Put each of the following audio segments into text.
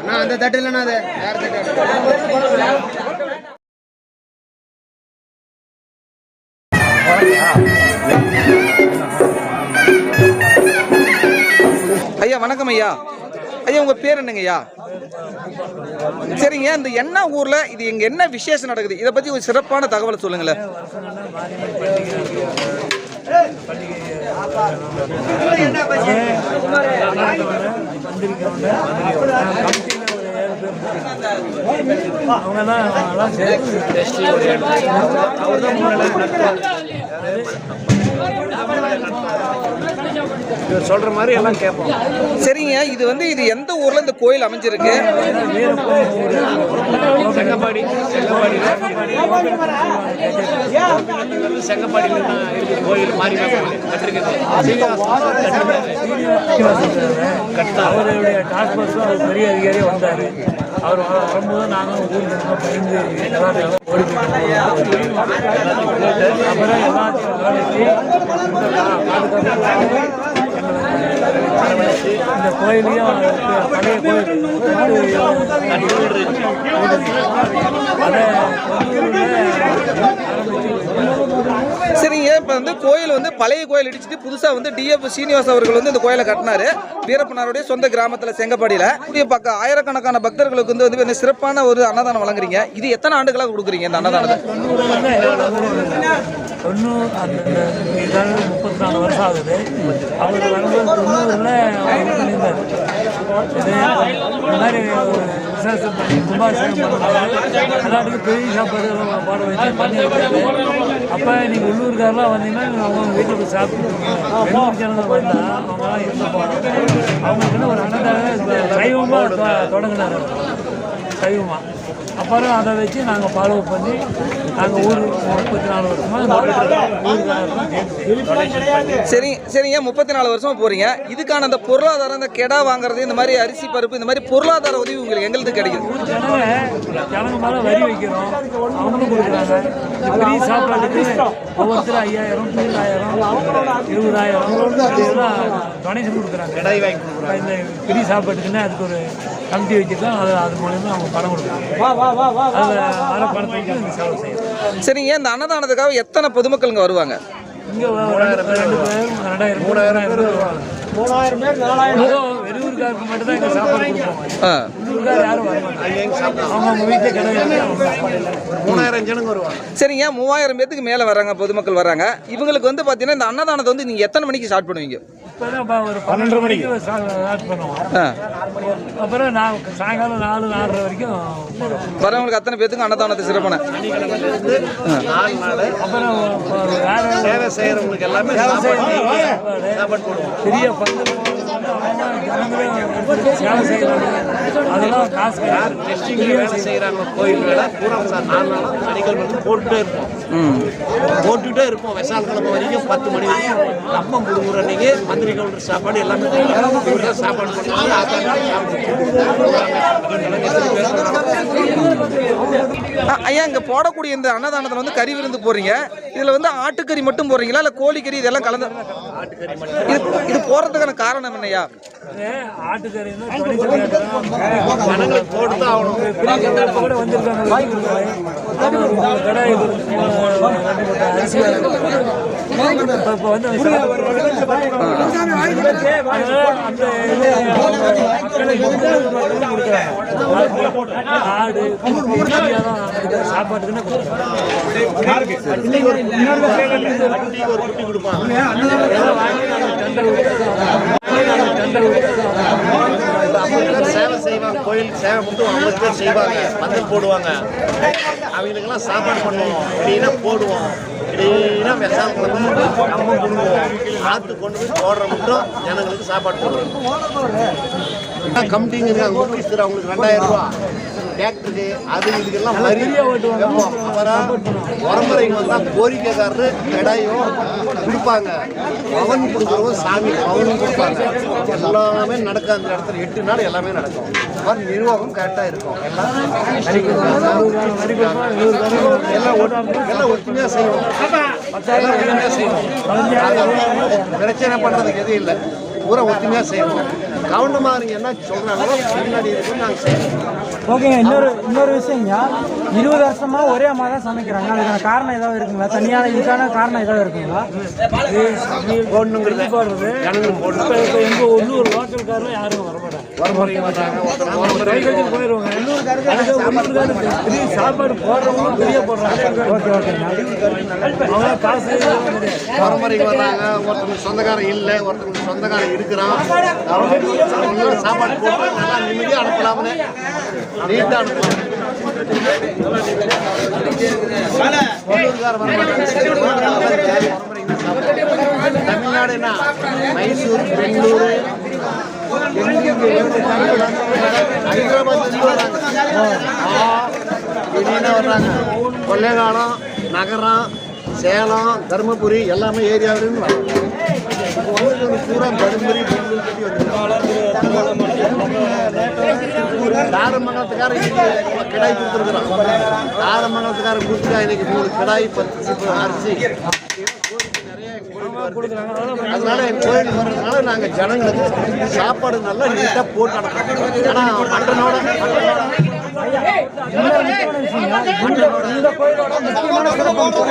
அண்ணா அந்த தட்டு இல்லைண்ணா அது. வேற தட்டு ஐயா வணக்கம் ஐயா. ஐயா உங்க பேர் என்னங்க ஐயா? சரிங்க இந்த என்ன ஊர்ல இது இங்க என்ன விசேஷம் நடக்குது? இதை பத்தி ஒரு சிறப்பான தகவலை சொல்லுங்களேன். அவங்க தான் எல்லாம் சேர்த்து அவர் தான் இவர் சொல்ற மாதிரி எல்லாம் கேட்போம். சரிங்க இது வந்து இது எந்த ஊர்ல இந்த கோயில் அமைஞ்சிருக்கு? செங்கப்பாடி செங்கப்பாடி செங்கப்பாடியில் கோயில் மாறி கட்டிருக்குது அவருடைய டாஸ்க் பெரிய அதிகாரியே வந்தார். அவர் வரும்போது நாங்களும் ஊருக்கு பயந்து எல்லாத்தையும் ஓடி அப்புறம் எல்லாத்தையும் கவனிச்சு இந்த கோயிலையும் பழைய கோயில் சரிங்க இப்போ வந்து கோயில் வந்து பழைய கோயில் இடிச்சுட்டு புதுசாக வந்து டிஎஃப் சீனிவாஸ் அவர்கள் வந்து இந்த கோயிலை கட்டினார் வீரப்பனாருடைய சொந்த கிராமத்தில் செங்கப்பாடியில் புதிய பக்கம் ஆயிரக்கணக்கான பக்தர்களுக்கு வந்து வந்து சிறப்பான ஒரு அன்னதானம் வழங்குறீங்க இது எத்தனை ஆண்டுகளாக கொடுக்குறீங்க இந்த அன்னதானத்தை முப்பத்தி நாலு வருஷம் ஆகுது அவர் வரும்போது தொண்ணூறில் பண்ணியிருந்தார் இந்த மாதிரி விசேஷம் பண்ணி கும்பாபிஷேகம் பண்ணுறாங்க எல்லாத்துக்கும் பெரிய சாப்பாடு பாட வச்சு பண்ணி இப்போ அப்போ நீங்கள் உள்ளூர்காரெலாம் வந்தீங்கன்னா நீங்க அவங்க வீட்டில் போய் சாப்பிட்டுருக்கீங்க வெளியூர் வந்தால் அவங்களாம் இருந்த போகிறாங்க அவங்களுக்குன்னு ஒரு அன்னதாக சைவமாக தொடங்கினார் சைவமாக அப்புறம் அதை வச்சு நாங்கள் ஃபாலோ பண்ணி நாங்கள் ஊர் முப்பத்தி நாலு வருஷமாக சரி சரிங்க முப்பத்தி நாலு வருஷமா போறீங்க? இதுக்கான அந்த பொருளாதாரம் இந்த கெடா வாங்குறது இந்த மாதிரி அரிசி பருப்பு இந்த மாதிரி பொருளாதார உதவி உங்களுக்கு எங்களுக்கு கிடைக்குது? ஜனங்க ஜனங்க மேலே வரி வைக்கிறோம். அவங்களும் கொடுக்குறாங்க. இந்த பெரிய சாப்பாட்டுக்கு ஒவ்வொருத்தரும் ஐயாயிரம் இருபதாயிரம். இதெல்லாம் டொனேஷன் கொடுக்குறாங்க. இந்த பெரிய சாப்பாட்டுக்குன்னு அதுக்கு ஒரு கமிட்டி வச்சுருக்கோம் அது அது மூலயமா அவங்க பணம் கொடுக்குறாங்க அதில் வர பணத்தை வச்சு இந்த செலவு செய்யணும். சரிங்க இந்த அன்னதானத்துக்காக எத்தனை பொதுமக்கள் இங்க வருவாங்க? இங்கே ரெண்டு ரெண்டு பேர் ரெண்டாயிரம் மூணாயிரம் பேர் வருவாங்க. மூணாயிரம் பேர் நாலாயிரம் வெளியூருக்காருக்கு மட்டும் தான் இங்கே சாப்பாடு கொடுப்போம் ஆ. உள்ளூர்கார் யாரும் வர மாட்டாங்க. அவங்க அவங்க வீட்டில் கிடையாது மூணாயிரம் ஜனங்க வருவாங்க. சரிங்க மூவாயிரம் பேத்துக்கு மேல வராங்க பொதுமக்கள் வராங்க? இவங்களுக்கு வந்து பாத்தீங்கன்னா இந்த அன்னதானத்தை வந்து நீங்க எத்தனை மணிக்கு ஸ்டார்ட் பண்ணுவீங்க? பன்னெண்டு மணிக்கு. ஸ்டார்ட் பண்ணுவோம். ஆ. அப்புறம் நான் சாயங்காலம் நாலு நாலரை வரைக்கும் வரவங்களுக்கு அத்தனை பேத்துக்கும் அன்னதானத்தை சிறப்பான அப்புறம் வேற சேவை எல்லாமே பெரிய பங்கு சேவை செய்கிறாங்க அதெல்லாம் காசு டெஸ்டிங்கில் வேலை செய்கிறாங்க கோயில் வேலை பூரா சார் நாலு நாளாக சனிக்கிழமை வந்து போட்டுட்டே இருப்போம் போட்டுக்கிட்டே இருப்போம் விசால் வரைக்கும் பத்து மணி வரைக்கும் அப்பம் முடுங்குற அன்னைக்கு மந்திரி கவுண்டர் சாப்பாடு எல்லாமே சாப்பாடு பண்ணுவாங்க ஐயா இங்கே போடக்கூடிய இந்த அன்னதானத்தில் வந்து கறி விருந்து போடுறீங்க. இதுல வந்து ஆட்டுக்கறி மட்டும் போடுறீங்களா? இல்ல கோழிக்கறி இதெல்லாம் கலந்து இது இது போடுறதுக்கான காரணம் என்னையா சாப்பாட்டுக்குன்னு ஒரு குட்டி கொடுப்பாங்க சேவை செய்வாங்க. கோயிலுக்கு சேவை மட்டும் ஐம்பது பேர் செய்வாங்க பந்தல் போடுவாங்க. அவங்களுக்கெல்லாம் சாப்பாடு பண்ணுவோம் இப்படின்னா போடுவோம் இப்படின்னா விஷால் குழம்பு நம்ம கொடுவோம் ஆற்று கொண்டு போய் போடுற மட்டும் ஜனங்களுக்கு சாப்பாடு போடுவோம் கமிட்டிங்க ஆஃபீஸர் அவங்களுக்கு ரெண்டாயிரம் ரூபா. டிராக்டருக்கு அது இதுக்கெல்லாம் வரி. வைப்போம். அப்புறம் வந்தால் கோரிக்கைக்காரரு கடாயும் கொடுப்பாங்க. பவன் கொடுக்குறவங்க சாமி பவனும் கொடுப்பாங்க. எல்லாமே நடக்கும் அந்த இடத்துல. எட்டு நாள் எல்லாமே நடக்கும். மாதிரி நிர்வாகம் கரெக்டாக இருக்கும். எல்லாம் எல்லாம் எல்லாம் ஒற்றுமையாக செய்வோம். எல்லாம் ஒற்றுமையாக செய்வோம். பிரச்சனை பண்ணுறதுக்கு எதுவும் இல்லை. பூரா ஒத்துமையாக செய்யணும். கவனமாக இருங்க என்ன சொல்கிறாங்களோ பின்னாடி இருக்குன்னு நாங்கள் செய்யணும் ஓகேங்க இன்னொரு இன்னொரு விஷயங்க. இருபது வருஷமா ஒரே அம்மா தான் சமைக்கிறாங்க. அதுக்கான காரணம் ஏதாவது இருக்குங்களா? தனியான இதுக்கான காரணம் ஏதாவது இருக்குங்களா? போடணுங்கிறது போடணும் இப்போ எங்கள் உள்ளூர் லோக்கல்காரரும் யாரும் வரமாட்டாங்க. சாப்பாடு போடுறவங்களும் பெரிய போடுறாங்க. ஓகே ஓகேங்க அவங்க காசு வரமுறைக்கு வர்றாங்க ஒருத்தருக்கு சொந்தக்காரன் இல்லை ஒருத்தருக்கு சொந்தக்காரன் இருக்கிறான். அவங்க சாப்பாடு போட்டு நல்லா நிம்மதியாக அனுப்பலாம்னு. நீட்டாக அனுப்பலாம். தமிழ்நாடுனா மைசூர் பெங்களூர் ஹைதராபாத் வராங்க திடீர்னு வர்றாங்க? கொள்ளைகாலம் நகரம் சேலம் தருமபுரி எல்லாமே ஏரியாவிலேருந்து வராங்க பூரா தருமபுரி தாரமங்கலத்துக்காரன் கிடாய் கொடுத்துருக்குறான் தாரமங்கலத்துக்காரன் கொடுத்துட்டா இன்னைக்கு மூணு கிடாய் பத்து அரிசி அதனால என் கோயில் வர்றதுனால நாங்கள் ஜனங்களுக்கு சாப்பாடு நல்லா நீட்டாக போட்டு அனுப்புறோம் ஆனால் மட்டனோட மட்டனோட இந்த கோயிலோட முக்கியமான சிறப்பம்சம்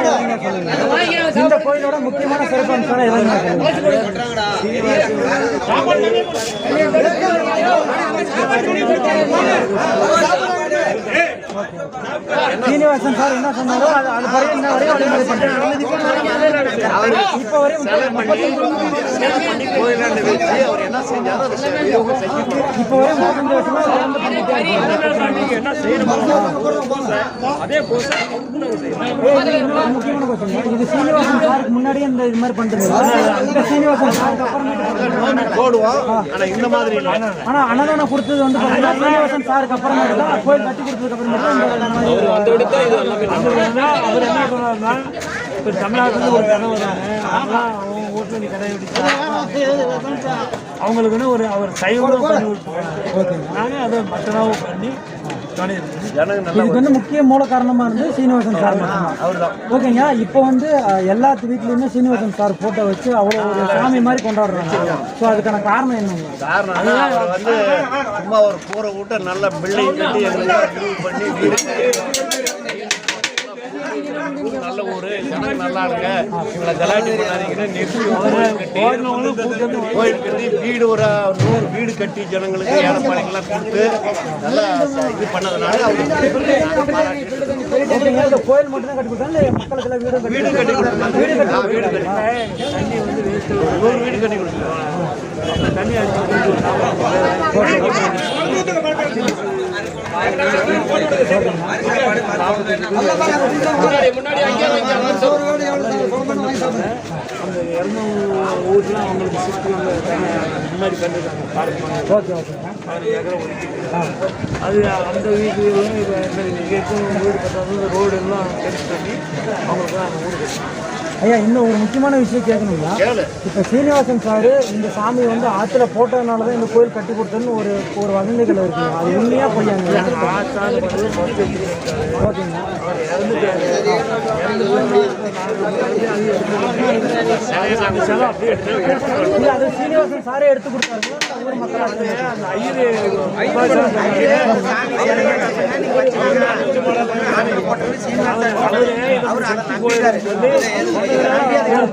இந்த கோயிலோட முக்கியமான சிறப்பம்சம் எதுங்க சீனிவாசன் சார் என்ன சொன்னாரோ அது அது படி இன்ன வரையும் வழிமுறை இப்போ வரையும் என்ன அதை இது இன்னொரு முக்கியமான கொஸ்டின் இது சீனிவாசன் சாருக்கு முன்னாடியே இந்த இது மாதிரி பண்ணிட்டு இந்த சீனிவாசன் சாருக்கு அப்புறமேட்டு நோம்பி போடுவோம். ஆனா இந்த மாதிரி இல்லை. ஆனா அன்னதானம் கொடுத்தது வந்து சீனிவாசன் சாருக்கு அப்புறமேட்டு தான் கோயில் கட்டி கொடுத்ததுக்கு அப்புறமேட்டு அவர் என்ன பண்ணாருன்னா இப்போ தமிழ்நாட்டில் ஒரு வராங்க. அவங்க வீட்டில் நீ அவங்களுக்குன்னு ஒரு அவர் சைவம் பண்ணி நாங்கள் அதை மட்டனாவும் பண்ணி இதுக்கு வந்து முக்கிய மூல காரணமா இருந்து சீனிவாசன் சார் மட்டும்தான். ஓகேங்க இப்போ வந்து எல்லாத்து வீட்லயுமே சீனிவாசன் சார் போட்டோ வச்சு அவ்வளோ ஒரு சாமி மாதிரி கொண்டாடுறாங்க. ஸோ அதுக்கான காரணம் என்னங்க காரணம் என்ன, அவர் வந்து சும்மா ஒரு கூரை விட்டு நல்ல பில்டிங் கட்டி எங்களுக்கு பண்ணி ஜனங்க நல்லா இருங்க. இவ்வளோ கலாட்டி பண்ணாதீங்கன்னு நிறுத்தி கோயில் கட்டி வீடு ஒரு நூறு வீடு கட்டி ஜனங்களுக்கு ஏழைப்பாளையங்கள்லாம் கொடுத்து நல்லா இது பண்ணதுனால கோயில் மட்டும் கட்டி கொடுத்தாங்க வீடு கட்டி கொடுத்தாங்க வீடு கட்டி வீடு கட்டி தண்ணி வந்து நூறு வீடு கட்டி கொடுத்துருவாங்க தண்ணி அடிச்சு இரநூறு ஊர்லாம் அவங்களுக்கு சுற்றி முன்னாடி பண்ணிருக்காங்க பார்க் பண்ணி ஓகே ஓகேங்க ஆறு ஏக்கரை ஒதுக்கிட்டு அது அந்த வீட்டுலாம் இப்போ எங்கேயும் வீடு கட்டாத ரோடு எல்லாம் பண்ணி அவங்களுக்கு அந்த ஊர் கட்டணும். ஐயா இன்னும் ஒரு முக்கியமான விஷயம் கேட்கணுங்களா கேளு. இப்போ சீனிவாசன் சார் இந்த சாமி வந்து ஆற்றுல போட்டதுனால தான் இந்த கோயில் கட்டி கொடுத்ததுன்னு ஒரு ஒரு வதந்திகள் இருக்குங்க அது உண்மையா பொய்யாங்க ஓகேங்க. அவர் சீனிவாசன் சாரே எடுத்து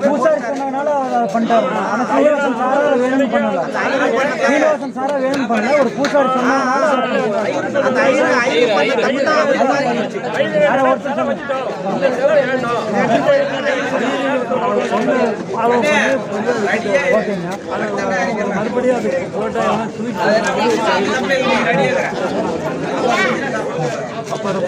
பூசாரி சொன்னதுனால பண்ணிட்டாரு ஆனால் சீனிவாசன் சாரா வேணும்னு பண்ணல சீனிவாசன் சாரா வேணும்னு பண்ணல ஒரு பூசாரி சொன்னதுனால ஒருத்தர் மறுபடியும் அது போட்டா தூக்கி அது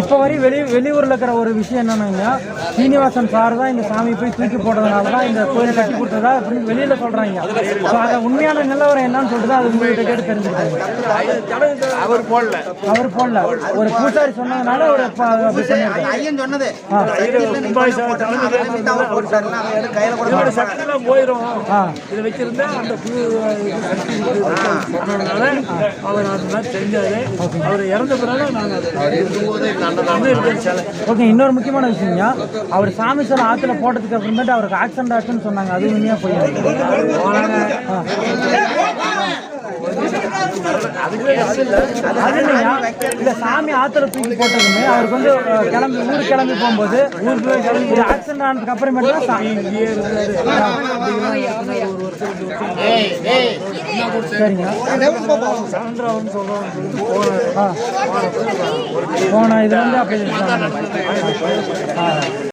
இப்போ வரையும் வெளி வெளியூரில் இருக்கிற ஒரு விஷயம் என்னன்னா சீனிவாசன் சார் தான் இந்த சாமி போய் தூக்கி போட்டதுனால தான் இந்த கோயிலை கட்டி கொடுத்ததா அப்படின்னு வெளியில சொல்றாங்க ஸோ அதை உண்மையான நிலவரம் என்னன்னு சொல்லிட்டு தான் அது உங்ககிட்ட கேட்டு தெரிஞ்சுக்கிட்டாங்க அவர் போடல அவர் போடல ஒரு பூசாரி சொன்னதுனால ஒரு. ஐயன் சொன்னது அதை போயிடும். இதை வச்சிருந்தா அந்த அவர் அந்த மாதிரி அவர் இறந்த பிறகு நாங்கள் ஓகே இன்னொரு முக்கியமான விஷயங்க அவர் சாமி சிலை ஆத்துல போட்டதுக்கு அப்புறமேட்டு அவருக்கு ஆக்சிடென்ட் ஆச்சுன்னு சொன்னாங்க. அது உண்மையா போய் இல்ல சாமி ஆத்துல தூக்கி போட்டதுமே அவருக்கு வந்து கிளம்பி ஊர் கிளம்பி போகும்போது ஊருக்கு போய் கிளம்பி இது ஆக்சிடென்ட் ஆனதுக்கு அப்புறமேட்டு தான் சரிங்க. போன இது வந்து அப்படி